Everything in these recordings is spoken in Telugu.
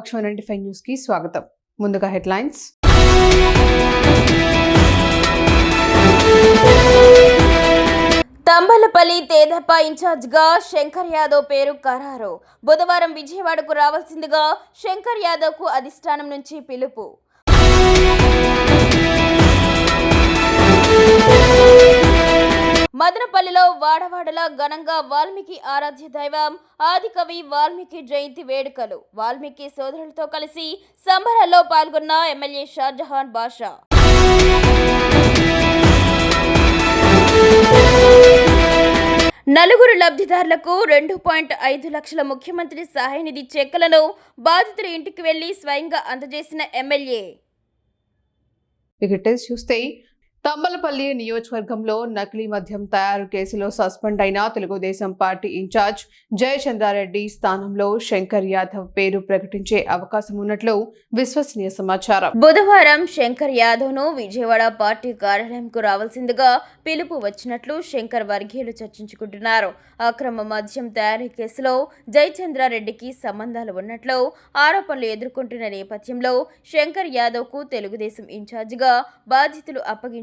ప్రతిపక్షం నైన్టీ ఫైవ్ న్యూస్కి స్వాగతం. ముందుగా హెడ్లైన్స్. తంబలపల్లి తేదప ఇన్ఛార్జ్గా శంకర్ యాదవ్ పేరు ఖరారు. బుధవారం విజయవాడకు రావాల్సిందిగా శంకర్ యాదవ్కు అధిష్టానం నుంచి పిలుపు. మదనపల్లిలో వాడవాడల ఘనంగా వాల్మీకి ఆరాధ్య దైవం ఆదికవి వాల్మీకి జయంతి వేడుకలు. వాల్మీకి సోదరులతో కలిసి సంబరాల్లో పాల్గొన్న ఎమ్మెల్యే షాజహాన్ బాషా. నలుగురు లబ్ధిదారులకు రెండు పాయింట్ ఐదు లక్షల ముఖ్యమంత్రి సహాయ నిధి చెక్కులను బాధితుల ఇంటికి వెళ్ళి స్వయంగా అందజేసిన ఎమ్మెల్యే. ఇక చూస్తే తంబలపల్లి నియోజకవర్గంలో నకిలీ మద్యం తయారు కేసులో సస్పెండ్ అయిన తెలుగుదేశం పార్టీ ఇన్ఛార్జ్ జయచంద్రారెడ్డి స్థానంలో శంకర్ యాదవ్ పేరు ప్రకటించే అవకాశం ఉన్నట్లు విశ్వసనీయ సమాచారం. బుధవారం శంకర్ యాదవ్ను విజయవాడ పార్టీ కార్యాలయంకు రావాల్సిందిగా పిలుపు వచ్చినట్లు శంకర్ వర్గీయులు చర్చించుకుంటున్నారు. అక్రమ మద్యం తయారీ కేసులో జయచంద్రారెడ్డికి సంబంధాలు ఉన్నట్లు ఆరోపణలు ఎదుర్కొంటున్న నేపథ్యంలో శంకర్ యాదవ్కు తెలుగుదేశం ఇన్ఛార్జిగా బాధ్యతలు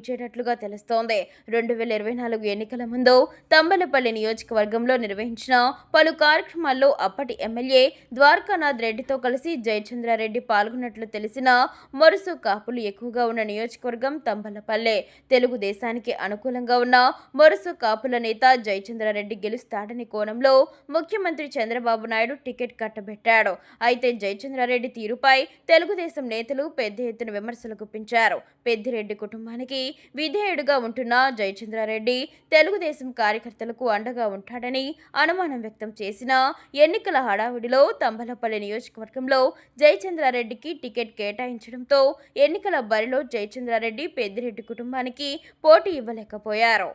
అప్పగించేటట్లుగా తెలుస్తోంది. రెండు వేల ఇరవై నాలుగు ఎన్నికల ముందు తంబలపల్లి నియోజకవర్గంలో నిర్వహించిన పలు కార్యక్రమాల్లో అప్పటి ఎమ్మెల్యే ద్వారకానాథ్ రెడ్డితో కలిసి జయచంద్రారెడ్డి పాల్గొన్నట్లు తెలిసిన మొరుసు కాపులు ఎక్కువగా ఉన్న నియోజకవర్గం తంబలపల్లె. తెలుగుదేశానికి అనుకూలంగా ఉన్న మొరుసు కాపుల నేత జయచంద్రారెడ్డి గెలుస్తాడని కోణంలో ముఖ్యమంత్రి చంద్రబాబు నాయుడు టికెట్ కట్టబెట్టాడు. అయితే జయచంద్రారెడ్డి తీరుపై తెలుగుదేశం నేతలు పెద్ద ఎత్తున విమర్శలు గుప్పించారు. పెద్దిరెడ్డి కుటుంబానికి విధేయుడుగా ఉంటున్న జయచంద్రారెడ్డి తెలుగుదేశం కార్యకర్తలకు అండగా ఉంటాడని అనుమానం వ్యక్తం చేసిన ఎన్నికల హడావిడిలో తంబలపల్లి నియోజకవర్గంలో జయచంద్రారెడ్డికి టికెట్ కేటాయించడంతో ఎన్నికల బరిలో జయచంద్రారెడ్డి పెద్దిరెడ్డి కుటుంబానికి పోటీ ఇవ్వలేకపోయారు.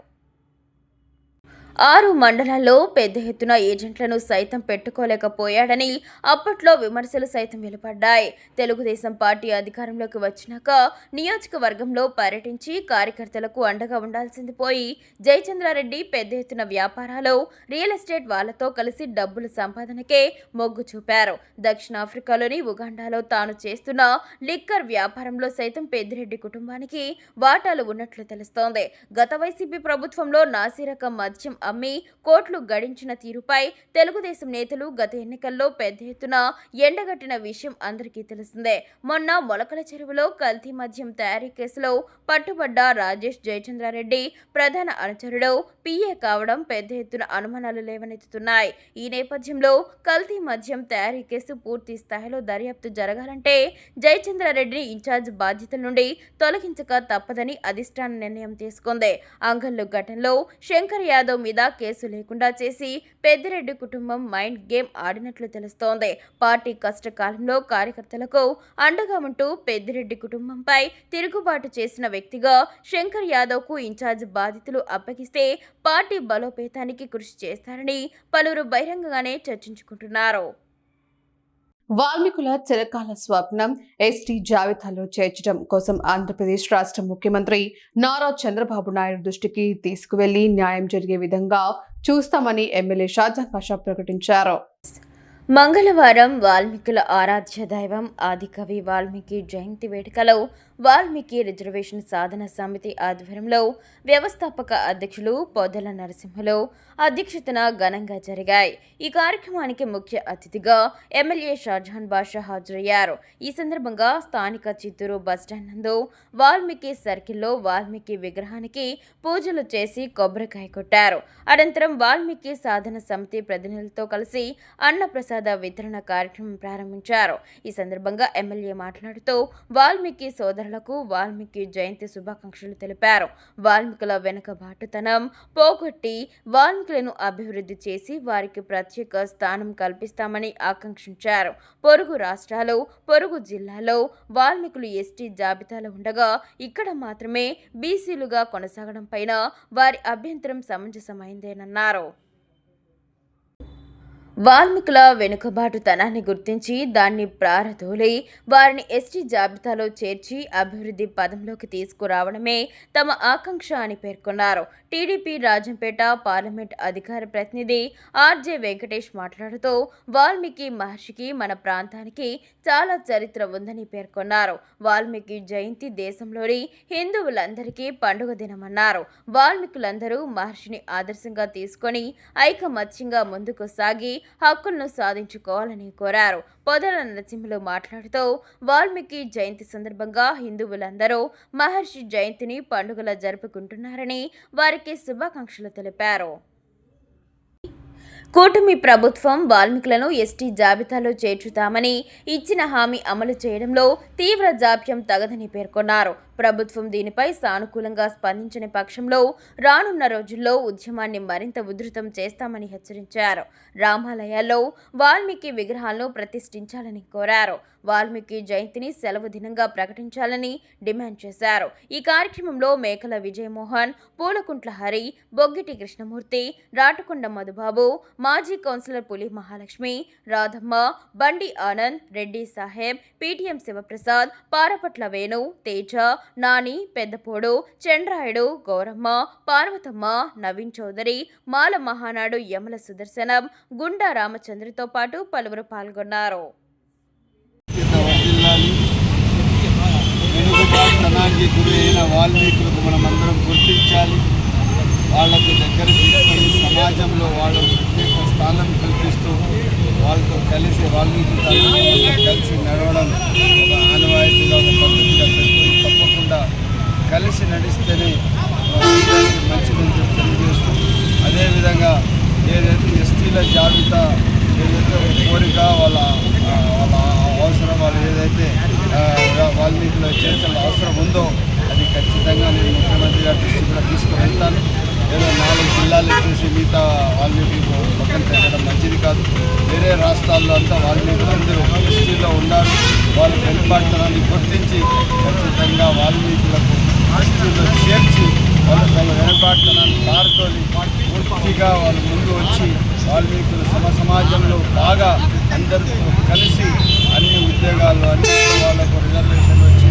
ఆరు మండలాల్లో పెద్ద ఎత్తున ఏజెంట్లను సైతం పెట్టుకోలేకపోయాడని అప్పట్లో విమర్శలు సైతం వెలువడ్డాయి తెలుగుదేశం పార్టీ అధికారంలోకి వచ్చినాక నియోజకవర్గంలో పర్యటించి కార్యకర్తలకు అండగా ఉండాల్సింది పోయి జయచంద్రారెడ్డి పెద్ద ఎత్తున వ్యాపారాలు రియల్ ఎస్టేట్ వాళ్ళతో కలిసి డబ్బులు సంపాదనకే మొగ్గు చూపారు. దక్షిణాఫ్రికాలోని ఉగాండాలో తాను చేస్తున్న లిక్కర్ వ్యాపారంలో సైతం పెద్దిరెడ్డి కుటుంబానికి వాటాలు ఉన్నట్లు తెలుస్తోంది. గత వైసీపీ ప్రభుత్వంలో నాసిరకం మద్యం అమ్మి కోట్లు గడించిన తీరుపై తెలుగుదేశం నేతలు గత ఎన్నికల్లో పెద్ద ఎత్తున ఎండగట్టిన విషయం అందరికీ తెలిసిందే. మొన్న మొలకల చెరువులో కల్తీ మద్యం తయారీ కేసులో పట్టుబడ్డ రాజేష్ జయచంద్రారెడ్డి ప్రధాన అనుచరుడు పిఏ కావడం పెద్ద ఎత్తున అనుమానాలు లేవనెత్తుతున్నాయి. ఈ నేపథ్యంలో కల్తీ మద్యం తయారీ కేసు పూర్తి స్థాయిలో దర్యాప్తు జరగాలంటే జయచంద్రారెడ్డిని ఇన్ఛార్జ్ బాధ్యతల నుండి తొలగించక తప్పదని అధిష్టాన నిర్ణయం తీసుకుంది. అంగల్లు ఘటనలో శంకర్ యాదవ్ మీద కేసు లేకుండా చేసి పెద్దిరెడ్డి కుటుంబం మైండ్ గేమ్ ఆడినట్లు తెలుస్తోంది. పార్టీ కష్టకాలంలో కార్యకర్తలకు అండగా ఉంటూ పెద్దిరెడ్డి కుటుంబంపై తిరుగుబాటు చేసిన వ్యక్తిగా శంకర్ యాదవ్కు ఇన్ఛార్జ్ బాధ్యతలు అప్పగిస్తే పార్టీ బలోపేతానికి కృషి చేస్తారని పలువురు బహిరంగంగానే చర్చించుకుంటున్నారు. వాల్మీకుల చిరకాల స్వప్నం ఎస్టీ జాబితాలో చేర్చడం కోసం ఆంధ్రప్రదేశ్ రాష్ట్ర ముఖ్యమంత్రి నారా చంద్రబాబు నాయుడు దృష్టికి తీసుకువెళ్ళి న్యాయం జరిగే విధంగా చూస్తామని ఎమ్మెల్యే షాజాన్ పాషా ప్రకటించారు. మంగళవారం వాల్మీకుల ఆరాధ్య దైవం ఆదికవి వాల్మీకి జయంతి వేడుకలో వాల్మీకి రిజర్వేషన్ సాధన సమితి ఆధ్వర్యంలో వ్యవస్థాపక అధ్యక్షులు పొదల నరసింహులు అధ్యక్షతన ఘనంగా జరిగాయి. ఈ కార్యక్రమానికి ముఖ్య అతిథిగా ఎమ్మెల్యే షాజహాన్ బాషా హాజరయ్యారు. ఈ సందర్భంగా స్థానిక చిత్తూరు బస్టాండ్ నందు వాల్మీకి సర్కిల్లో వాల్మీకి విగ్రహానికి పూజలు చేసి కొబ్బరికాయ కొట్టారు. అనంతరం వాల్మీకి సాధన సమితి ప్రతినిధులతో కలిసి అన్నప్రసాద వితరణ కార్యక్రమం ప్రారంభించారు. ఈ సందర్భంగా ఎమ్మెల్యే మాట్లాడుతూ వాల్మీకి సోదరులకు వాల్మీకి జయంతి శుభాకాంక్షలు తెలిపారు. వాల్మీకుల వెనుకబాటుతనం పోగొట్టి వాల్మీకులను అభివృద్ధి చేసి వారికి ప్రత్యేక స్థానం కల్పిస్తామని ఆకాంక్షించారు. పొరుగు రాష్ట్రాలు పొరుగు జిల్లాలో వాల్మీకులు ఎస్టీ జాబితాలో ఉండగా ఇక్కడ మాత్రమే బీసీలుగా కొనసాగడం పైన వారి అభ్యంతరం సమంజసమైందేనన్నారు. వాల్మీకుల వెనుకబాటుతనాన్ని గుర్తించి దాన్ని ప్రారదోలి వారిని ఎస్టీ జాబితాలో చేర్చి అభివృద్ధి పదంలోకి తీసుకురావడమే తమ ఆకాంక్ష అని పేర్కొన్నారు. టీడీపీ రాజంపేట పార్లమెంట్ అధికార ప్రతినిధి ఆర్జే వెంకటేష్ మాట్లాడుతూ వాల్మీకి మహర్షికి మన ప్రాంతానికి చాలా చరిత్ర ఉందని పేర్కొన్నారు. వాల్మీకి జయంతి దేశంలోని హిందువులందరికీ పండుగ దినమన్నారు. వాల్మీకులందరూ మహర్షిని ఆదర్శంగా తీసుకొని ఐకమత్యంగా ముందుకు సాగి హక్కులను సాధించుకోవాలని కోరారు. పొదల నరసింహులు మాట్లాడుతూ వాల్మీకి జయంతి సందర్భంగా హిందువులందరూ మహర్షి జయంతిని పండుగలా జరుపుకుంటున్నారని వారికి శుభాకాంక్షలు తెలిపారు. కూటమి ప్రభుత్వం వాల్మీకులను ఎస్టీ జాబితాలో చేర్చుతామని ఇచ్చిన హామీ అమలు చేయడంలో తీవ్ర జాప్యం తగదని పేర్కొన్నారు. ప్రభుత్వం దీనిపై సానుకూలంగా స్పందించని పక్షంలో రానున్న రోజుల్లో ఉద్యమాన్ని మరింత ఉధృతం చేస్తామని హెచ్చరించారు. రామాలయాల్లో వాల్మీకి విగ్రహాలను ప్రతిష్ఠించాలని కోరారు. వాల్మీకి జయంతిని సెలవు దినంగా ప్రకటించాలని డిమాండ్ చేశారు. ఈ కార్యక్రమంలో మేకల విజయమోహన్ పూలకుంట్ల హరి బొగ్గిటి కృష్ణమూర్తి రాటుకొండ మధుబాబు మాజీ కౌన్సిలర్ పులి మహాలక్ష్మి రాధమ్మ బండి ఆనంద్ రెడ్డి సాహెబ్ పీటీఎం శివప్రసాద్ పారపట్ల వేణు తేజ నాని పెద్దపోడు చంద్రాయుడు గౌరమ్మ పార్వతమ్మ నవీన్ చౌదరి మాల మహానాడు యమల సుదర్శనం గుండా రామచంద్రతో పాటు పలువురు పాల్గొన్నారు. వాల్మీకులకు మనం గుర్తించాలి వాళ్ళకు దగ్గర తీసుకొని సమాజంలో వాళ్ళ ప్రత్యేక స్థానం కల్పిస్తూ వాళ్ళతో కలిసి వాల్మీకి కలిసి నడవడం ఒక ఆనవాయితీగా ఒక పద్ధతిగా కలిసి నడిస్తేనే మంచిదని చెప్పి తెలియజేస్తూ అదేవిధంగా ఏదైతే ఎస్టీల జాబితా ఏదైతే కోరిక వాళ్ళ వాళ్ళ అవసరం వాళ్ళు ఏదైతే ఆ, వాల్మీకిలో చేర్చాల్సిన అవసరం ఉందో అది ఖచ్చితంగా నేను ముఖ్యమంత్రి గారి దృష్టి కూడా తీసుకువెళ్తాను. ఏదో నాలుగు జిల్లాలు చేసి మిగతా వాల్మీకి పక్కన పెట్టడం మంచిది కాదు. వేరే రాష్ట్రాల్లో అంతా వాల్మీకులు అందరూ ఎస్టీలో ఉన్నారు వాళ్ళ వెనుకబాటుతనాన్ని గుర్తించి ఖచ్చితంగా వాల్మీకులకు చేర్చి వాళ్ళ వాళ్ళ వెనుకబాటుతనాన్ని పారుతోని పూర్తిగా వాళ్ళు ముందు వచ్చి వాల్మీకులు సమ సమాజంలో బాగా అందరితో కలిసి అన్ని ఉద్యోగాలు అన్ని వాళ్ళకు రిజర్వేషన్లు వచ్చి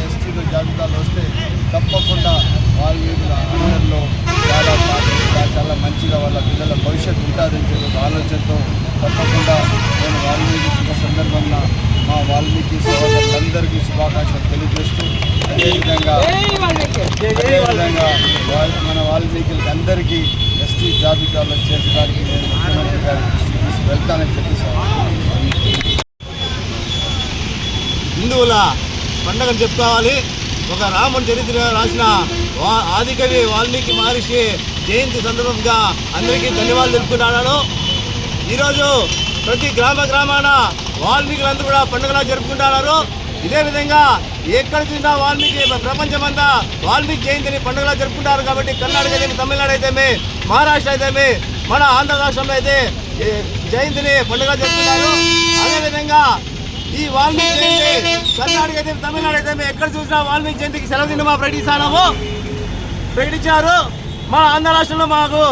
ఎస్టీలో జాబితాలు వస్తే తప్పకుండా వాల్మీకుల అందరిలో చాలా బాగా చాలా మంచిగా వాళ్ళ పిల్లల భవిష్యత్తు ఉంటుందని చెప్పి ఆలోచనతో తప్పకుండా నేను వాల్మీకి శుభ సందర్భంగా మా వాల్మీకి సోదరులందరికీ శుభాకాంక్షలు తెలియజేస్తూ అదేవిధంగా అదేవిధంగా మన వాల్మీకులకి అందరికీ ఎస్టీ జాబితాలో చేర్చడానికి నేను ముఖ్యమంత్రి గారి తీసుకు వెళ్తానని చెప్పేసి హిందువుల పండగను చెప్పుకోవాలి. ఒక రాముని చరిత్ర రాసిన వా ఆదికవి వాల్మీకి మహర్షి జయంతి సందర్భంగా అందరికీ ధన్యవాదాలు తెలుపుకుంటున్నాను. ఈరోజు ప్రతి గ్రామ గ్రామాన వాల్మీకులందరూ కూడా పండుగలా జరుపుకుంటున్నారు ఇదే విధంగా ఎక్కడ చూసినా వాల్మీకి ప్రపంచమంతా వాల్మీకి జయంతిని పండుగలా జరుపుకుంటారు కాబట్టి కర్ణాటక అయితేమి తమిళనాడు అయితేమి మహారాష్ట్ర అయితేమి మన ఆంధ్ర రాష్ట్రంలో అయితే జయంతిని పండుగ జరుపుకుంటారు. అదేవిధంగా ఈ వాల్మీకి జయంతి కర్ణాటక అయితే తమిళనాడు అయితే మేము ఎక్కడ చూసినా వాల్మీకి జయంతికి సెలవు దిన మా ప్రకటిస్తాము ప్రకటించారు మన ఆంధ్ర రాష్ట్రంలో మాకు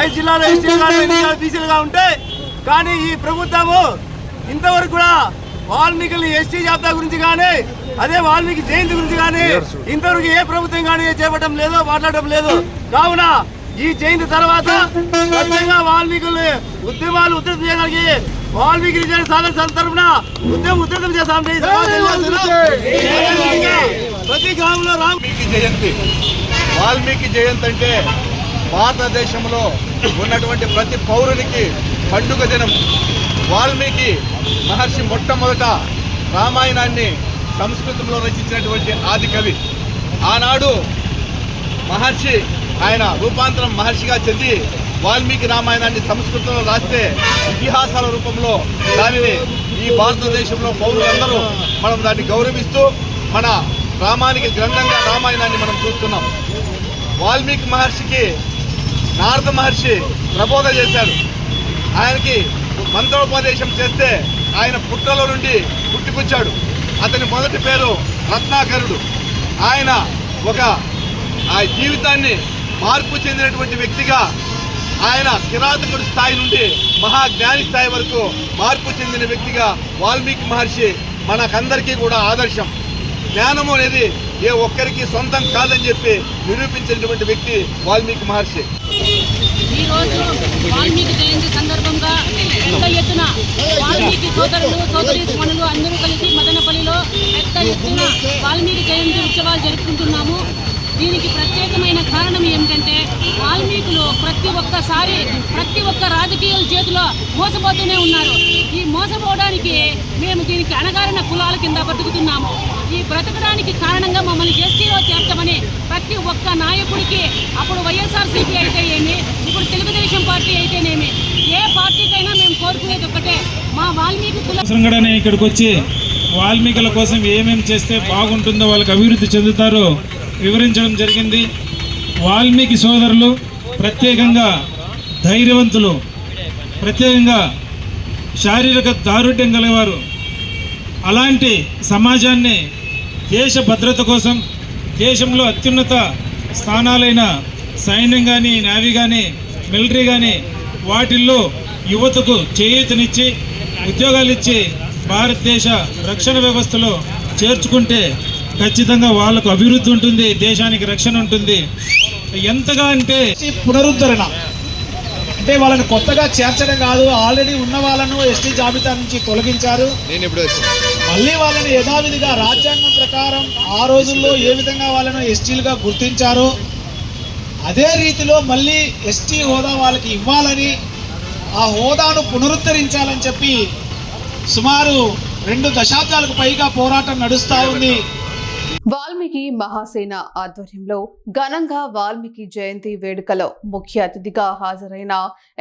ఐదు జిల్లాలు ఎస్టీలు బీసీలుగా ఉంటాయి కానీ ఈ ప్రభుత్వము ఇంతవరకు కూడా వాల్మీకులు ఎస్టీ జాబితా గురించి కానీ అదే వాల్మీకి జయంతి గురించి కానీ ఇంతవరకు ఏ ప్రభుత్వం కానీ చేపట్టడం లేదు మాట్లాడటం లేదు. కావున ఈ జయంతి తర్వాత ఖచ్చితంగా వాల్మీకులు ఉద్యమాలు ఉధృతం చేయడానికి వాల్మీకి రిజర్వ్ సాధన తరఫున ఉద్యమం ఉధృతం సభ తెలియజేస్తున్నాం. ప్రతి గ్రామంలో రామ్ వాల్మీకి జయంతి. వాల్మీకి జయంతి అంటే భారతదేశంలో ఉన్నటువంటి ప్రతి పౌరునికి పండుగ దినం. వాల్మీకి మహర్షి మొట్టమొదట రామాయణాన్ని సంస్కృతంలో రచించినటువంటి ఆది కవి. ఆనాడు మహర్షి ఆయన రూపాంతరం మహర్షిగా చెంది వాల్మీకి రామాయణాన్ని సంస్కృతంలో రాస్తే ఇతిహాసాల రూపంలో దానిని ఈ భారతదేశంలో పౌరులందరూ మనం దాన్ని గౌరవిస్తూ మన రామానికి గ్రంథంగా రామాయణాన్ని మనం చూస్తున్నాం. వాల్మీకి మహర్షికి నారద మహర్షి ప్రబోధ చేశాడు. ఆయనకి మంత్రోపదేశం చేస్తే ఆయన పుట్టలో నుండి పుట్టుకొచ్చాడు అతని మొదటి పేరు రత్నాకరుడు. ఆయన ఒక ఆ జీవితాన్ని మార్పు చెందినటువంటి వ్యక్తిగా ఆయన కిరాతకుడి స్థాయి నుండి మహాజ్ఞాని స్థాయి వరకు మార్పు చెందిన వ్యక్తిగా వాల్మీకి మహర్షి మనకందరికీ కూడా ఆదర్శం. జ్ఞానము అనేది ఏ ఒక్కరికి సొంతం కాదని చెప్పి నిరూపించినటువంటి వ్యక్తి వాల్మీకి మహర్షి. ఈరోజు వాల్మీకి జయంతి సందర్భంగా పెద్ద ఎత్తున వాల్మీకి సోదరులు సోదరి మనులు అందరూ కలిసి మదనపల్లిలో పెద్ద ఎత్తున వాల్మీకి జయంతి ఉత్సవాలు జరుపుకుంటున్నాము. దీనికి ప్రత్యేకమైన కారణం ఏమిటంటే వాల్మీకులు ప్రతి ఒక్కసారి ప్రతి ఒక్క రాజకీయాల చేతిలో మోసపోతూనే ఉన్నారు. ఈ మోసపోవడానికి మేము దీనికి అణగారిన కులాల కింద బతుకుతున్నాము. బ్రతకడానికి కారణంగా మమ్మల్ని ఎస్టీలో చేర్చమని ప్రతి ఒక్క నాయకుడికి అప్పుడు వైఎస్ఆర్సీపీ అయితే ఏమి ఇప్పుడు తెలుగుదేశం పార్టీ అయితేనేమి ఏ పార్టీకైనా మేము కోరుకునేది ఒకటే మా వాల్మీకి కుల ఇక్కడికి వచ్చి వాల్మీకుల కోసం ఏమేమి చేస్తే బాగుంటుందో వాళ్ళకి అభివృద్ధి చెందుతారో వివరించడం జరిగింది. వాల్మీకి సోదరులు ప్రత్యేకంగా ధైర్యవంతులు ప్రత్యేకంగా శారీరక దారుఢ్యం గలవారు. అలాంటి సమాజాన్ని దేశ భద్రత కోసం దేశంలో అత్యున్నత స్థానాలైన సైన్యం కానీ నేవీ కానీ మిలిటరీ కానీ వాటిల్లో యువతకు చేయూతనిచ్చి ఉద్యోగాలు ఇచ్చి భారతదేశ రక్షణ వ్యవస్థలో చేర్చుకుంటే ఖచ్చితంగా వాళ్ళకు అభివృద్ధి ఉంటుంది దేశానికి రక్షణ ఉంటుంది. ఎంతగా అంటే పునరుద్ధరణ. అంటే వాళ్ళని కొత్తగా చేర్చడం కాదు ఆల్రెడీ ఉన్న వాళ్ళను ఎస్టీ జాబితా నుంచి తొలగించారు. నేను ఇప్పుడు మళ్ళీ వాళ్ళని యథావిధిగా రాజ్యాంగం ప్రకారం ఆ రోజుల్లో ఏ విధంగా వాళ్ళను ఎస్టీలుగా గుర్తించారో అదే రీతిలో మళ్ళీ ఎస్టీ హోదా వాళ్ళకి ఇవ్వాలని ఆ హోదాను పునరుద్ధరించాలని చెప్పి సుమారు రెండు దశాబ్దాలకు పైగా పోరాటం నడుస్తూ ఉంది. వాల్మీకి మహాసేన ఆధ్వర్యంలో ఘనంగా వాల్మీకి జయంతి వేడుకలో ముఖ్య అతిథిగా హాజరైన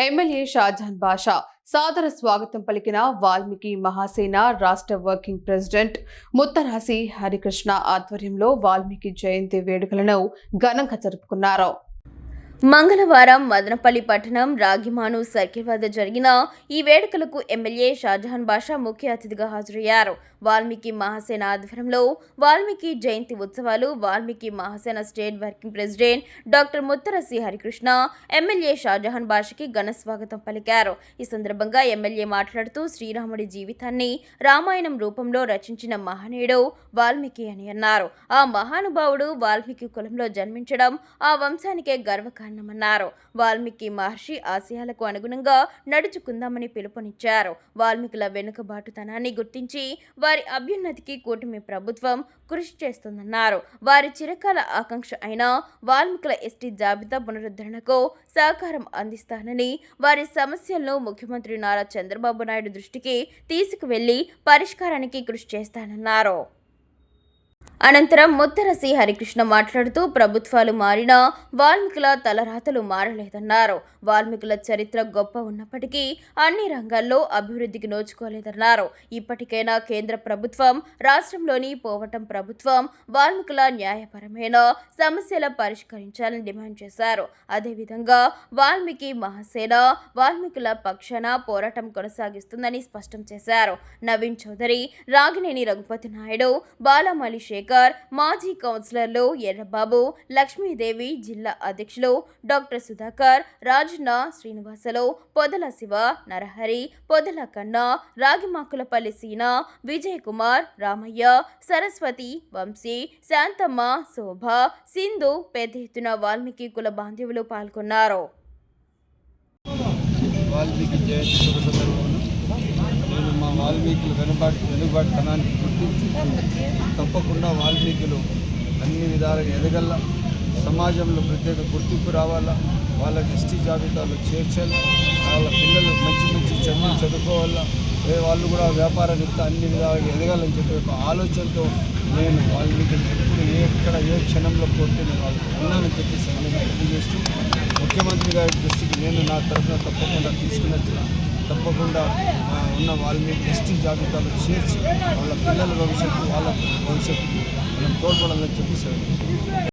ఎమ్మెల్యే షాజహాన్ బాషా సాదర స్వాగతం పలికిన వాల్మీకి మహాసేన రాష్ట్ర వర్కింగ్ ప్రెసిడెంట్ ముత్తరాసి హరికృష్ణ ఆధ్వర్యంలో వాల్మీకి జయంతి వేడుకలను ఘనంగా జరుపుకున్నారు. మంగళవారం మదనపల్లి పట్టణం రాగిమాను సర్కిల్ వద్ద జరిగిన ఈ వేడుకలకు ఎమ్మెల్యే షాజహాన్ బాషా ముఖ్య అతిథిగా హాజరయ్యారు. వాల్మీకి మహాసేన ఆధ్వర్యంలో వాల్మీకి జయంతి ఉత్సవాలు Valmiki Mahasena state working president doctor Muttarasi Harikrishna MLA Shahjahan బాషకి ఘన స్వాగతం పలికారు. ఈ సందర్భంగా ఎమ్మెల్యే మాట్లాడుతూ శ్రీరాముడి జీవితాన్ని రామాయణం రూపంలో రచించిన మహనీయుడు వాల్మీకి అని అన్నారు. ఆ మహానుభావుడు వాల్మీకి కులంలో జన్మించడం ఆ వంశానికే గర్వకారణమన్నారు. వాల్మీకి మహర్షి ఆశయాలకు అనుగుణంగా నడుచుకుందామని పిలుపునిచ్చారు. వాల్మీకుల వెనుకబాటుతనాన్ని గుర్తించి వారి అభ్యున్నతికి కూటమి ప్రభుత్వం కృషి చేస్తుందన్నారు. వారి చిరకాల ఆకాంక్ష అయిన వాల్మీకుల ఎస్టీ జాబితా పునరుద్ధరణకు సహకారం అందిస్తానని వారి సమస్యలను ముఖ్యమంత్రి నారా చంద్రబాబు నాయుడు దృష్టికి తీసుకువెళ్ళి పరిష్కారానికి కృషి చేస్తానన్నారు. అనంతరం ముత్తరసి హరికృష్ణ మాట్లాడుతూ ప్రభుత్వాలు మారినా వాల్మీకుల తలరాతలు మారలేదన్నారు. వాల్మీకుల చరిత్ర గొప్ప ఉన్నప్పటికీ అన్ని రంగాల్లో అభివృద్ధికి నోచుకోలేదన్నారు. ఇప్పటికైనా కేంద్ర ప్రభుత్వం రాష్ట్రంలోని పోవటం ప్రభుత్వం వాల్మీకుల న్యాయపరమైన సమస్యల పరిష్కరించాలని డిమాండ్ చేశారు. అదేవిధంగా వాల్మీకి మహాసేన వాల్మీకుల పక్షాన పోరాటం కొనసాగిస్తుందని స్పష్టం చేశారు. నవీన్ చౌదరి రాగినేని రఘుపతి నాయుడు బాలమలి శేఖర్ మాజీ కౌన్సిలర్లు ఎర్రబాబు లక్ష్మీదేవి జిల్లా అధ్యక్షులు డాక్టర్ సుధాకర్ రాజన్న శ్రీనివాసలు పొదల శివ నరహరి పొదల కన్నా రాగిమాకులపల్లి సీన విజయ్ కుమార్ రామయ్య సరస్వతి వంశీ శాంతమ్మ శోభ సింధు పెద్ద ఎత్తున వాల్మీకి కుల బాంధవులు పాల్గొన్నారు. వాల్మీకి జయంతి శుభ వాల్మీకులు వెనుబాటు వెనుబాటుతనాన్ని గుర్తించి తప్పకుండా వాల్మీకులు అన్ని విధాలుగా ఎదగల సమాజంలో ప్రత్యేక గుర్తింపు రావాలా వాళ్ళకి ఎస్టీ జాబితాలో చేర్చాలి వాళ్ళ పిల్లలు మంచి మంచి చదువులు చదువుకోవాలా ఏ వాళ్ళు కూడా వ్యాపార రీత్యా అన్ని విధాలుగా ఎదగాలని చెప్పి ఒక ఆలోచనతో నేను వాల్మీకి ఎప్పుడు ఎక్కడ ఏ క్షణంలో పోతే నేను వాళ్ళకి ఉన్నానని చెప్పి సైన్యంగా తెలియజేస్తూ ముఖ్యమంత్రి గారి దృష్టికి నేను నా తరఫున తప్పకుండా తీసుకుని తప్పకుండా ఉన్న వాల్మీకి ఎస్టీ జాబితాలో చేర్చి వాళ్ళ పిల్లల భవిష్యత్తు వాళ్ళ భవిష్యత్తు మనం తోడ్పడాలని చెప్పి సైన్యం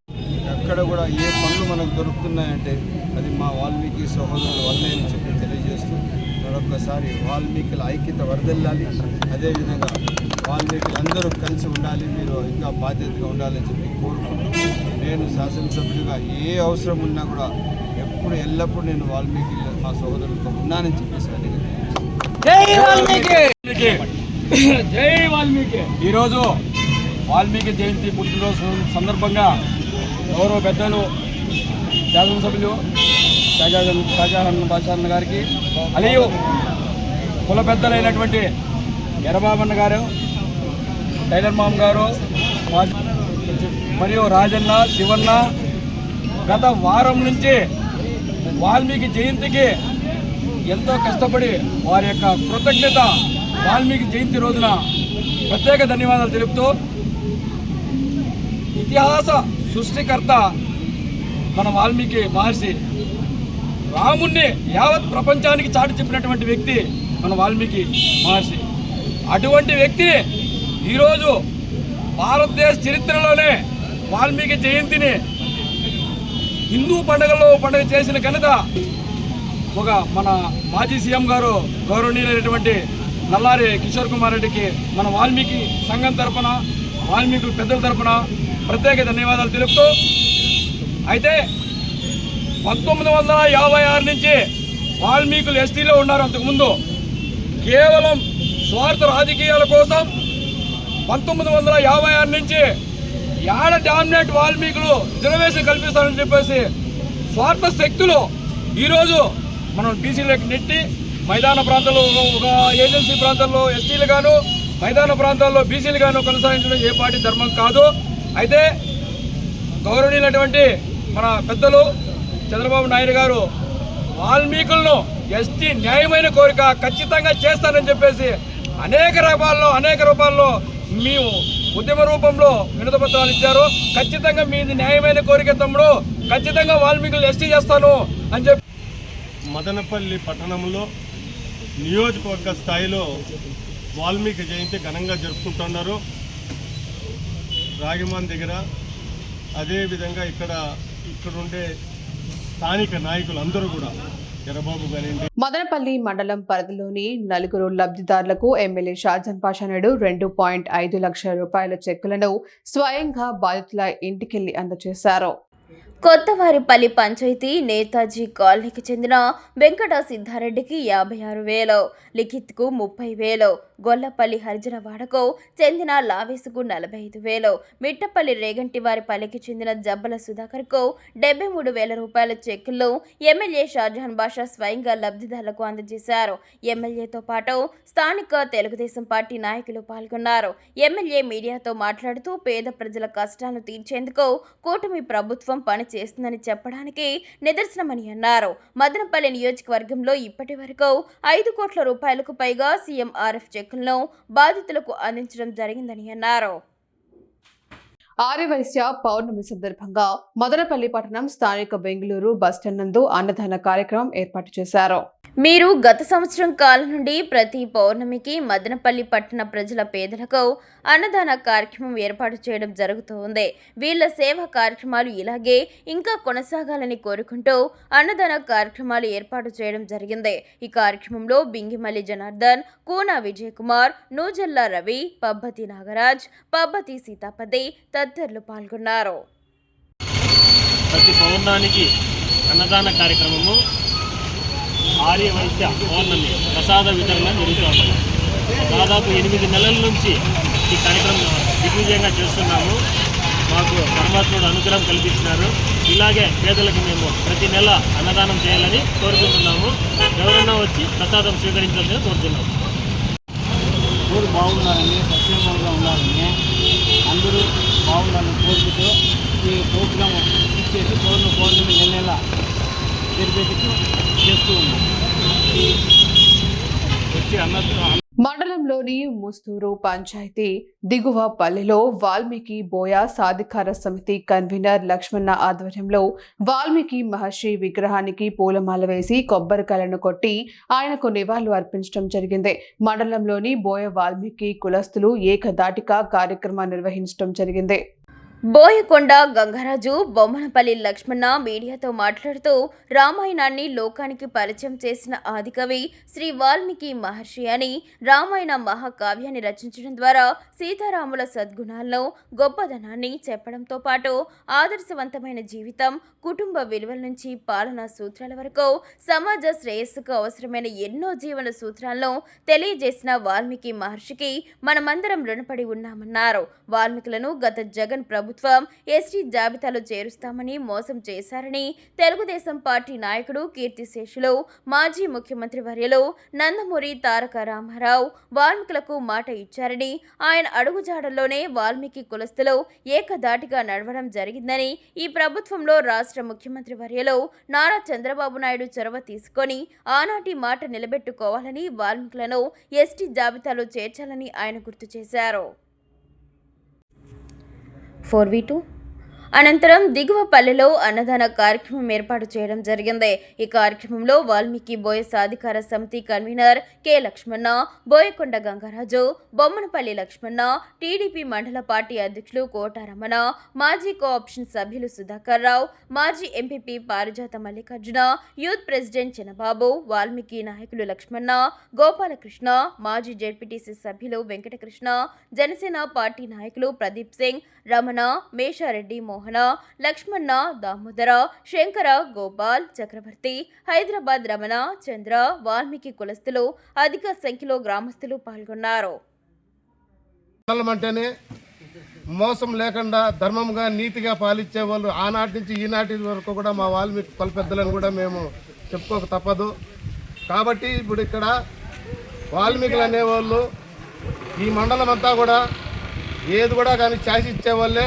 ఎక్కడ కూడా ఏ పనులు మనకు దొరుకుతున్నాయంటే అది మా వాల్మీకి సహోదరుల వల్లే అని చెప్పి తెలియజేస్తూ మరొకసారి వాల్మీకుల ఐక్యత వరదల్లాలి. అదేవిధంగా వాల్మీకులు అందరూ కలిసి ఉండాలి. మీరు ఇంకా బాధ్యతగా ఉండాలని చెప్పి కోరుకుంటూ నేను శాసనసభ్యుడిగా ఏ అవసరం ఉన్నా కూడా ఎప్పుడు ఎల్లప్పుడూ నేను వాల్మీకి మా సోదరులతో ఉన్నానని చెప్పేసి అడిగాను ఈరోజు వాల్మీకి జయంతి పుట్టినరోజు సందర్భంగా గౌరవ పెద్దలు శాసనసభ్యులు షాజహాన్ షాజహాన్ బాషాన్ గారికి మరియు కుల పెద్దలైనటువంటి ఎర్రబాబన్న గారు టైలర్ మామ్ గారు మరియు రాజన్న శివన్న గత వారం నుంచి వాల్మీకి జయంతికి ఎంతో కష్టపడి వారి యొక్క కృతజ్ఞత వాల్మీకి జయంతి రోజున ప్రత్యేక ధన్యవాదాలు తెలుపుతూ ఇతిహాస సృష్టికర్త మన వాల్మీకి మహర్షి రాముణ్ణి యావత్ ప్రపంచానికి చాటి చెప్పినటువంటి వ్యక్తి మన వాల్మీకి మహర్షి. అటువంటి వ్యక్తి ఈరోజు భారతదేశ చరిత్రలోనే వాల్మీకి జయంతిని హిందూ పండుగలో పండుగ చేసిన ఘనత ఒక మన మాజీ సీఎం గారు గౌరవనీయులైనటువంటి నల్లారి కిషోర్ కుమార్ రెడ్డికి మన వాల్మీకి సంఘం తరపున వాల్మీకి పెద్దల తరఫున ప్రత్యేక ధన్యవాదాలు తెలుపుతూ అయితే పంతొమ్మిది వందల యాభై ఆరు నుంచి వాల్మీకులు ఎస్టీలో ఉన్నారు అంతకుముందు. కేవలం స్వార్థ రాజకీయాల కోసం పంతొమ్మిది వందల యాభై ఆరు నుంచి యాడ డామినేట్ వాల్మీకులు రిజర్వేషన్ కల్పిస్తారని చెప్పేసి స్వార్థ శక్తులు ఈరోజు మనం బీసీలకు నెట్టి మైదాన ప్రాంతాల్లో ఒక- ఏజెన్సీ ప్రాంతాల్లో ఎస్టీలు గాను మైదాన ప్రాంతాల్లో బీసీలు గాను కొనసాగించడం ఏ పార్టీ ధర్మం కాదు. అయితే గౌరవనీయులైనటువంటి మన పెద్దలు చంద్రబాబు నాయుడు గారు వాల్మీకులను ఎస్టీ న్యాయమైన కోరిక ఖచ్చితంగా చేస్తానని చెప్పేసి అనేక రూపాల్లో అనేక రూపాల్లో మేము ఉద్యమ రూపంలో వినతపత్రాలు ఇచ్చారు. ఖచ్చితంగా మీది న్యాయమైన కోరిక తమ్ముడు. ఖచ్చితంగా వాల్మీకులు ఎస్టీ చేస్తాను అని చెప్పి మదనపల్లి పట్టణంలో నియోజకవర్గ స్థాయిలో వాల్మీకి జయంతి ఘనంగా జరుపుకుంటున్నారు. రాగిమాన్ దగ్గర అదేవిధంగా ఇక్కడ ఇక్కడుండే స్థానిక నాయకులు అందరూ కూడా ఎర్రబాబు మదనపల్లి మండలం పరిధిలోని నలుగురు లబ్ధిదారులకు ఎమ్మెల్యే షాజన్ పాషానాయుడు రెండు పాయింట్ ఐదు లక్షల రూపాయల చెక్కులను స్వయంగా బాధితుల ఇంటికెళ్ళి అందజేశారు. కొత్తవారిపల్లి పంచాయతీ నేతాజీ కాలనీకి చెందిన వెంకట సిద్ధారెడ్డికి యాభై ఆరు వేలు లిఖిత్కు ముప్పై వేలు గొల్లపల్లి హరిజనవాడకు చెందిన లావేసుకు నలభై ఐదు వేలు మిట్టపల్లి రేగంటి వారిపల్లికి చెందిన జబ్బల సుధాకర్కు డెబ్బై మూడు వేల రూపాయల చెక్కులు ఎమ్మెల్యే షాజహాన్ బాషా స్వయంగా లబ్ధిదారులకు అందజేశారు. ఎమ్మెల్యేతో పాటు స్థానిక తెలుగుదేశం పార్టీ నాయకులు పాల్గొన్నారు. ఎమ్మెల్యే మీడియాతో మాట్లాడుతూ పేద ప్రజల కష్టాలను తీర్చేందుకు కూటమి ప్రభుత్వం పని చేస్తుందని చెప్పడానికి నిదర్శనమని అన్నారు. మదనపల్లి నియోజకవర్గంలో ఇప్పటి వరకు ఐదు కోట్ల రూపాయలకు పైగా సీఎంఆర్ఎఫ్ చెక్కులను బాధితులకు అందించడం జరిగిందని అన్నారు. ఆర్యవైశ్య పౌర్ణమి సందర్భంగా మదనపల్లి పట్టణం స్థానిక బెంగళూరు బస్టాండ్ నందు అన్నదాన కార్యక్రమం ఏర్పాటు చేశారు. మీరు గత సంవత్సరం కాలం నుండి ప్రతి పౌర్ణమికి మదనపల్లి పట్టణ ప్రజల పేదలకు అన్నదాన కార్యక్రమం ఏర్పాటు చేయడం జరుగుతోంది వీళ్ళ సేవా కార్యక్రమాలు ఇలాగే ఇంకా కొనసాగాలని కోరుకుంటూ అన్నదాన కార్యక్రమాలు ఏర్పాటు చేయడం జరిగింది. ఈ కార్యక్రమంలో బింగిమల్లి జనార్దన్ కూనా విజయ్ కుమార్ నూజల్లా రవి పబ్బతి నాగరాజ్ పబ్బతి సీతాపతి తదితరులు పాల్గొన్నారు. ప్రతి పౌర్ణానికి అన్నదాన కార్యక్రమము ఆర్యవైశ్య పౌర్ణమి ప్రసాద వితరణ జరుగుతుంది. దాదాపు ఎనిమిది నెలల నుంచి ఈ కార్యక్రమం దిగ్విజయంగా చేస్తున్నాము. మాకు పరమాత్ముడు అనుగ్రహం కల్పించినారు. ఇలాగే పేదలకు మేము ప్రతి నెల అన్నదానం చేయాలని కోరుకుంటున్నాము. ఎవరన్నా వచ్చి ప్రసాదం స్వీకరించాలని కోరుతున్నాము. ఊరు బాగుండాలని సక్రమంగా ఉండాలని అందరూ బాగుండాలని కోరుకుంటూ ఈ ప్రోగ్రాం ఇచ్చేసి పౌర్ణ పౌర్ణమి నెల చేస్తూ ఉన్నాం. వచ్చి అన్న మండలంలోని ముస్తూరు పంచాయతీ దిగువ పల్లెలో వాల్మీకి బోయ సాధికార సమితి కన్వీనర్ లక్ష్మణ ఆధ్వర్యంలో వాల్మీకి మహర్షి విగ్రహానికి పూలమాల వేసి కొబ్బరికాయలను కొట్టి ఆయనకు నివాళులు అర్పించడం జరిగింది. మండలంలోని బోయ వాల్మీకి కులస్తులు ఏకదాటిగా కార్యక్రమం నిర్వహించడం జరిగింది. బోయకొండ గంగరాజు బొమ్మనపల్లి లక్ష్మణ మీడియాతో మాట్లాడుతూ రామాయణాన్ని లోకానికి పరిచయం చేసిన ఆదికవి శ్రీ వాల్మీకి మహర్షి అని రామాయణ మహాకావ్యాన్ని రచించడం ద్వారా సీతారాముల సద్గుణాలను గొప్పదనాన్ని చెప్పడంతో పాటు ఆదర్శవంతమైన జీవితం కుటుంబ విలువల నుంచి పాలనా సూత్రాల వరకు సమాజ శ్రేయస్సుకు అవసరమైన ఎన్నో జీవన సూత్రాలను తెలియజేసిన వాల్మీకి మహర్షికి మనమందరం రుణపడి ఉన్నామన్నారు. వాల్మీకులను గత జగన్ ప్రభు ప్రభుత్వం ఎస్టీ జాబితాలో చేరుస్తామని మోసం చేశారని తెలుగుదేశం పార్టీ నాయకుడు కీర్తిశేషులు మాజీ ముఖ్యమంత్రి వర్యలు నందమూరి తారక రామారావు వాల్మీకులకు మాట ఇచ్చారని ఆయన అడుగుజాడల్లోనే వాల్మీకి కులస్తులు ఏకదాటిగా నడవడం జరిగిందని ఈ ప్రభుత్వంలో రాష్ట్ర ముఖ్యమంత్రి వర్యలు నారా చంద్రబాబు నాయుడు చొరవ తీసుకొని ఆనాటి మాట నిలబెట్టుకోవాలని వాల్మీకులను ఎస్టీ జాబితాలో చేర్చాలని ఆయన గుర్తు చేశారు. 4v2 అనంతరం దిగువ పల్లెలో అన్నదాన కార్యక్రమం ఏర్పాటు చేయడం జరిగింది. ఈ కార్యక్రమంలో వాల్మీకి బోయ సాధికార సమితి convener K Lakshmana Boyakonda Gangaraju Bommanapalli Lakshmana TDP మండల పార్టీ అధ్యక్షులు కోటారమణ మాజీ కోఆప్షన్ సభ్యులు సుధాకర్ రావు మాజీ MPP Parijatha Mallikarjuna youth president Chinnababu Valmiki నాయకులు లక్ష్మణ గోపాలకృష్ణ మాజీ జెడ్పీటీసీ సభ్యులు వెంకటకృష్ణ జనసేన పార్టీ నాయకులు ప్రదీప్ సింగ్ రమణ మేషారెడ్డి మోహన్ లక్ష్మణ దామోదర శంకర గోపాల్ చక్రవర్తి హైదరాబాద్ రమణ చంద్ర వాల్మీకి కులస్తులు అధిక సంఖ్యలో గ్రామస్తులు పాల్గొన్నారు. అంటేనే మోసం లేకుండా ధర్మంగా నీతిగా పాలించే వాళ్ళు ఆనాటి నుంచి ఈనాటి వరకు కూడా మా వాల్మీకి కుల పెద్దలను కూడా మేము చెప్పుకోక తప్పదు. కాబట్టి ఇప్పుడు ఇక్కడ వాల్మీకులు అనేవాళ్ళు ఈ మండలం అంతా కూడా ఏది కూడా కానీ ఛాయిస్ ఇచ్చేవాళ్ళే.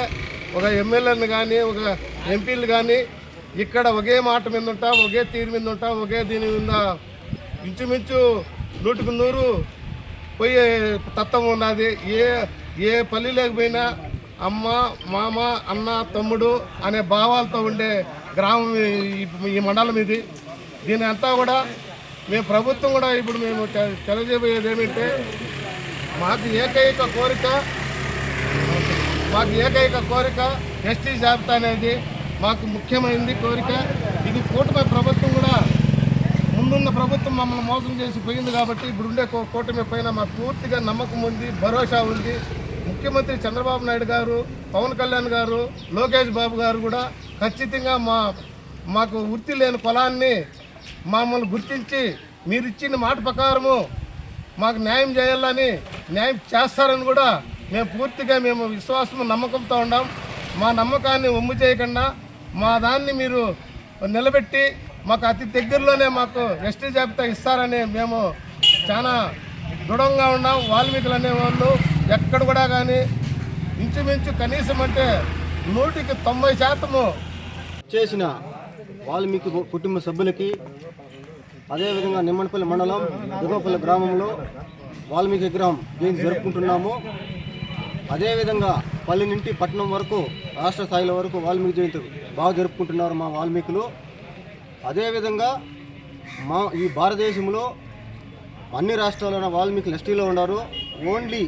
ఒక ఎమ్మెల్యేలను కానీ ఒక ఎంపీలు కానీ ఇక్కడ ఒకే మాట మీద ఉంటాం ఒకే తీరు మీద ఉంటాం ఒకే దీని మీద ఇంచుమించు నూటికి నూరు పోయే తత్వం ఉన్నది. ఏ ఏ పల్లి లేకపోయినా అమ్మ మామ అన్న తమ్ముడు అనే భావాలతో ఉండే గ్రామం ఈ- ఈ మండలం ఇది. దీని అంతా కూడా మేము ప్రభుత్వం కూడా ఇప్పుడు మేము తెలియజేయబోయేది ఏమంటే మాకు ఏకైక కోరిక మాకు ఏకైక కోరిక ఎస్టీ జాబితా అనేది మాకు ముఖ్యమైనది కోరిక. ఇది కూటమి ప్రభుత్వం కూడా ముందున్న ప్రభుత్వం మమ్మల్ని మోసం చేసి పోయింది కాబట్టి ఇప్పుడుండే కూ- కూటమి పైన మాకు పూర్తిగా నమ్మకం ఉంది భరోసా ఉంది. ముఖ్యమంత్రి చంద్రబాబు నాయుడు గారు పవన్ కళ్యాణ్ గారు లోకేష్ బాబు గారు కూడా ఖచ్చితంగా మా మాకు వృత్తి లేని పొలాన్ని మమ్మల్ని గుర్తించి మీరు ఇచ్చిన మాట ప్రకారము మాకు న్యాయం చేయాలని న్యాయం చేస్తారని కూడా మేము పూర్తిగా మేము విశ్వాసం నమ్మకంతో ఉన్నాం మా నమ్మకాన్ని ఒమ్ము చేయకుండా మా దాన్ని మీరు నిలబెట్టి మాకు అతి దగ్గరలోనే మాకు ఎస్టీ జాబితా ఇస్తారని మేము చాలా దృఢంగా ఉన్నాం. వాల్మీకులు అనేవాళ్ళు ఎక్కడ కూడా కానీ ఇంచుమించు కనీసం అంటే నూటికి తొంభై శాతము చేసిన వాల్మీకి కుటుంబ సభ్యులకి అదేవిధంగా నిమ్మనపల్లి మండలం దుర్గపల్లి గ్రామంలో వాల్మీకి విగ్రహం దీన్ని జరుపుకుంటున్నాము. అదేవిధంగా పల్లె నుండి పట్టణం వరకు రాష్ట్ర స్థాయిల వరకు వాల్మీకి జయంతి బాగా జరుపుకుంటున్నారు మా వాల్మీకులు. అదేవిధంగా మా ఈ భారతదేశంలో అన్ని రాష్ట్రాల్లో వాల్మీకులు ఎస్టీలో ఉన్నారు. ఓన్లీ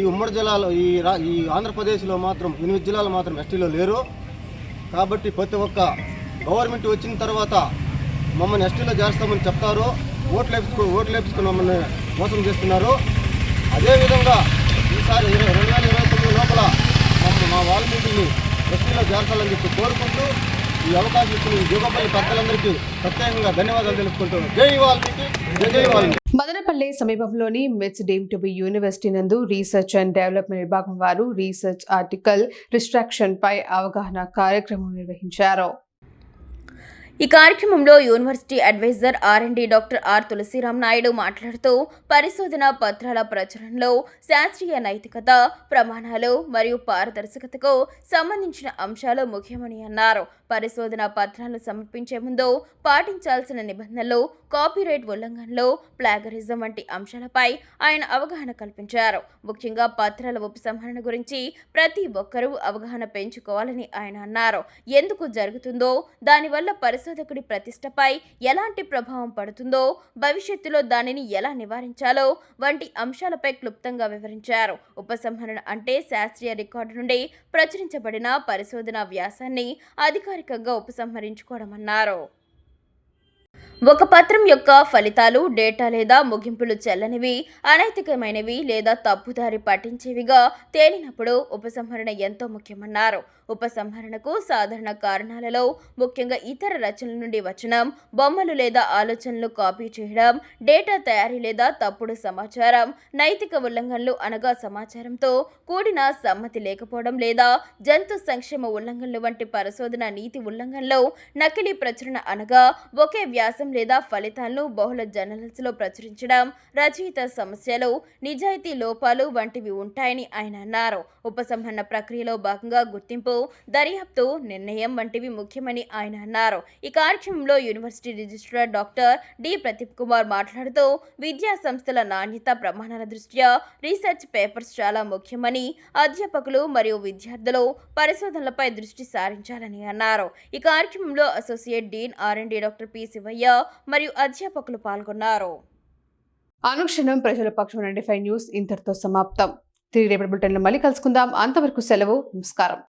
ఈ ఉమ్మడి జిల్లాలో ఈ రా ఈ ఆంధ్రప్రదేశ్లో మాత్రం ఎనిమిది జిల్లాలు మాత్రం ఎస్టీలో లేరు. కాబట్టి ప్రతి ఒక్క గవర్నమెంట్ వచ్చిన తర్వాత మమ్మల్ని ఎస్టీలో చేస్తామని చెప్తారు. ఓట్లు వేపించుకో ఓట్లు వేపించుకుని మమ్మల్ని మోసం చేస్తున్నారు. అదేవిధంగా ఈసారి ఇరవై రెండు వేల ఇరవై లోపల మమ్మల్ని మా వాల్మీకుల్ని ఎస్టీలో చేర్చాలని చెప్పి కోరుకుంటూ ఈ అవకాశం ఇచ్చిన ఈ యువపల్లి పెద్దలందరికీ ప్రత్యేకంగా ధన్యవాదాలు తెలుపుకుంటున్నాను. జై వాల్మీకి జై వాల్మీకి మదనపల్లి సమీపంలోని MITS deem to be university నందు రీసెర్చ్ అండ్ డెవలప్మెంట్ విభాగం వారు రీసెర్చ్ ఆర్టికల్ రిస్ట్రాక్షన్ పై అవగాహన కార్యక్రమం నిర్వహించారు. ఈ కార్యక్రమంలో university advisor R and D doctor R Tulasiram Naidu మాట్లాడుతూ పరిశోధన పత్రాల ప్రచురణలో శాస్త్రీయ నైతికత ప్రమాణాలు మరియు పారదర్శకతకు సంబంధించిన అంశాలు ముఖ్యమని అన్నారు. పరిశోధన పత్రాలను సమర్పించే ముందు పాటించాల్సిన నిబంధనలు కాపీరైట్ ఉల్లంఘనలు ప్లాగరిజం వంటి అంశాలపై ఆయన అవగాహన కల్పించారు. ముఖ్యంగా పత్రాల ఉపసంహరణ గురించి ప్రతి ఒక్కరూ అవగాహన పెంచుకోవాలని ఆయన అన్నారు. ఎందుకు జరుగుతుందో దానివల్ల పరిశోధకుడి ప్రతిష్టపై ఎలాంటి ప్రభావం పడుతుందో భవిష్యత్తులో దానిని ఎలా నివారించాలో వంటి అంశాలపై క్లుప్తంగా వివరించారు. ఉపసంహరణ అంటే శాస్త్రీయ రికార్డు నుండి ప్రచురించబడిన పరిశోధన వ్యాసాన్ని అధికారి అధికారికంగా ఉపసంహరించుకోవడమన్నారు. ఒక పత్రం యొక్క ఫలితాలు డేటా లేదా ముగింపులు చెల్లనివి అనైతికమైనవి లేదా తప్పుదారి పట్టించేవిగా తేలినప్పుడు ఉపసంహరణ ఎంతో ముఖ్యమన్నారు. ఉపసంహరణకు సాధారణ కారణాలలో ముఖ్యంగా ఇతర రచనల నుండి వచనం బొమ్మలు లేదా ఆలోచనలు కాపీ చేయడం డేటా తయారీ లేదా తప్పుడు సమాచారం నైతిక ఉల్లంఘనలు అనగా సమాచారంతో కూడిన సమ్మతి లేకపోవడం లేదా జంతు సంక్షేమ ఉల్లంఘనలు వంటి పరిశోధన నీతి ఉల్లంఘనలో నకిలీ ప్రచురణ అనగా ఒకే వ్యాసం లేదా ఫలితాలను బహుళ జర్నల్స్లో ప్రచురించడం రచయిత సమస్యలు నిజాయితీ లోపాలు వంటివి ఉంటాయని ఆయన అన్నారు. ఉపసంహరణ ప్రక్రియలో భాగంగా గుర్తింపు దర్యాప్తు నిర్ణయం వంటివి ముఖ్యమని ఆయన అన్నారు. ఈ కార్యక్రమంలో university registrar doctor D. Pradeep Kumar మాట్లాడుతూ విద్యా సంస్థల నాణ్యత ప్రమాణాల దృష్ట్యా రీసెర్చ్ పేపర్స్ చాలా ముఖ్యమని అధ్యాపకులు మరియు విద్యార్థులు పరిశోధనలపై దృష్టి సారించాలని అన్నారు. ఈ కార్యక్రమంలో associate dean R and D doctor P. Sivaiah మరియు అధ్యాపకులు పాల్గొన్నారు. అనుక్షణం ప్రజల పక్షం నైన్టీ ఫైవ్ న్యూస్ ఇంతటితో సమాప్తం. తిరిగి రేపటి బులెటిన్లో మళ్ళీ కలుసుకుందాం. అంతవరకు సెలవు నమస్కారం.